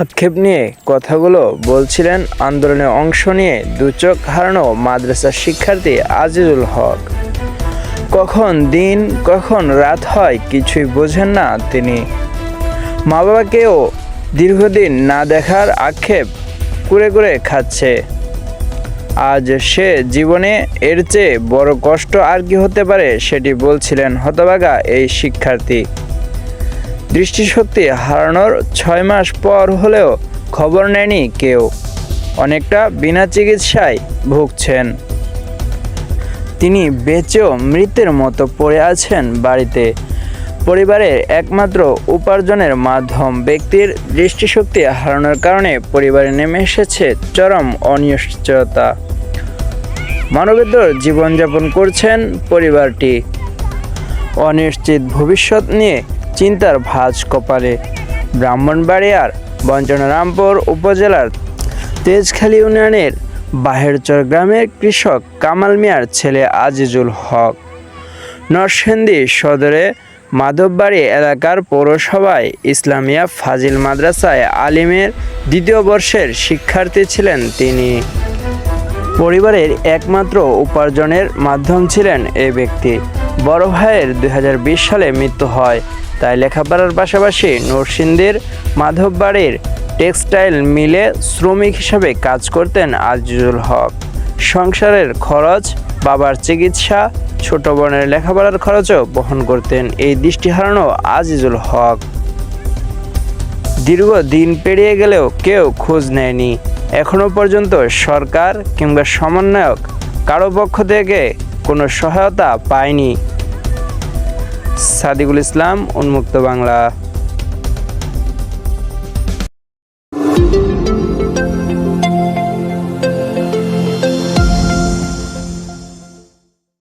আক্ষেপ নিয়ে কথাগুলো বলছিলেন আন্দোলনে অংশ নিয়ে দু চোখ হারানো মাদ্রাসার শিক্ষার্থী আজিজুল হক। কখন দিন, কখন রাত হয় কিছুই বোঝেন না তিনি। মা বাবাকেও দীর্ঘদিন না দেখার আক্ষেপ কুরে কুরে খাচ্ছে। আজ সে জীবনে এর চেয়ে বড় কষ্ট আর কি হতে পারে সেটি বলছিলেন হতবাগা এই শিক্ষার্থী। দৃষ্টিশক্তি হারানোর ছয় মাস পর হলেও খবর নেয়নি কেউ। অনেকটা বিনা চিকিৎসায় ভুগছেন। তিনি বেঁচেও মৃতের মতো পড়ে আছেন বাড়িতে। পরিবারের একমাত্র উপার্জনের মাধ্যম ব্যক্তির দৃষ্টিশক্তি হারানোর কারণে পরিবারে নেমে এসেছে চরম অনিশ্চয়তা। মানবেতর জীবনযাপন করছেন পরিবারটি। অনিশ্চিত ভবিষ্যৎ নিয়ে চিন্তার ভাঁজ কপালে। ব্রাহ্মণবাড়িয়ার বঞ্চনারামপুর উপজেলার তেজখালী ইউনিয়নের বাহেরচর গ্রামের কৃষক কামাল মিয়ার ছেলে আজিজুল হক। নরসিংদী সদরে মাধববাড়ি এলাকার পৌরসভায় ইসলামিয়া ফাজিল মাদ্রাসায় আলিমের দ্বিতীয় বর্ষের শিক্ষার্থী ছিলেন তিনি। পরিবারের একমাত্র উপার্জনের মাধ্যম ছিলেন এই ব্যক্তি। বড় ভাইয়ের দু হাজার বিশ সালে মৃত্যু হয়। তাই লেখাপড়ার পাশাপাশি নরসিংদীর মাধববাড়ির টেক্সটাইল মিলে শ্রমিক হিসাবে কাজ করতেন আজিজুল হক। সংসারের খরচ, বাবার চিকিৎসা, ছোট বোনের লেখাপড়ার খরচও বহন করতেন। এই দৃষ্টি হারানো আজিজুল হক। দীর্ঘ দিন পেরিয়ে গেলেও কেউ খোঁজ নেয়নি। এখনও পর্যন্ত সরকার কিংবা সমন্বয়ক কারও পক্ষ থেকে কোনো সহায়তা পায়নি। সাদিকুল ইসলাম উন্মুক্ত বাংলা।